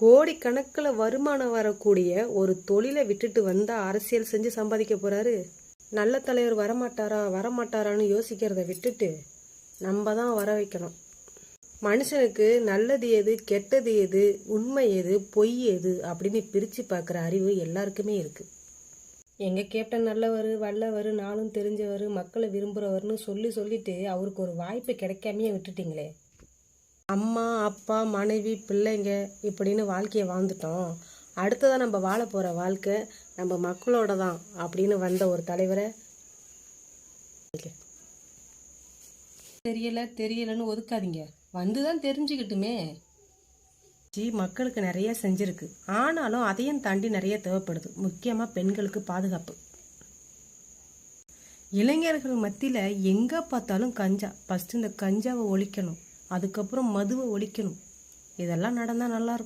கோடிக்கணக்கில் வருமானம் வரக்கூடிய ஒரு தொழிலை விட்டுட்டு வந்தா அரசியல் செஞ்சு சம்பாதிக்க போறாரு. நல்ல தலைவர் வரமாட்டாரா வரமாட்டாரான்னு யோசிக்கிறத விட்டுட்டு நம்ம தான் வர வைக்கணும். மனுஷனுக்கு நல்லது எது கெட்டது எது உண்மை எது பொய் எது அப்படின்னு பிரித்து பார்க்குற அறிவு எல்லாருக்குமே இருக்குது எங்கள் கேப்டன் நல்லவர் வல்லவர் நாளும் தெரிஞ்சவர் மக்களை விரும்புகிறவர்னு சொல்லி சொல்லிட்டு அவருக்கு ஒரு வாய்ப்பு கிடைக்காமையே விட்டுட்டிங்களே. அம்மா அப்பா மனைவி பிள்ளைங்க இப்படின்னு வாழ்க்கையை வாழ்ந்துட்டோம். அடுத்ததான் நம்ம வாழ போகிற வாழ்க்கை நம்ம மக்களோட தான் அப்படின்னு வந்த ஒரு தலைவரை தெரியல தெரியலன்னு ஒதுக்காதீங்க. வந்து தான் தெரிஞ்சுக்கிட்டுமே. ஜி மக்களுக்கு நிறைய செஞ்சிருக்கு. ஆனாலும் அதையும் தாண்டி நிறைய தேவைப்படுது. முக்கியமாக பெண்களுக்கு பாதுகாப்பு. இளைஞர்கள் மத்தியில் எங்கே பார்த்தாலும் கஞ்சா. ஃபஸ்ட்டு இந்த கஞ்சாவை ஒழிக்கணும். அதுக்கப்புறம் மதுவை ஒழிக்கணும். இதெல்லாம் நடந்தால் நல்லாயிருக்கும்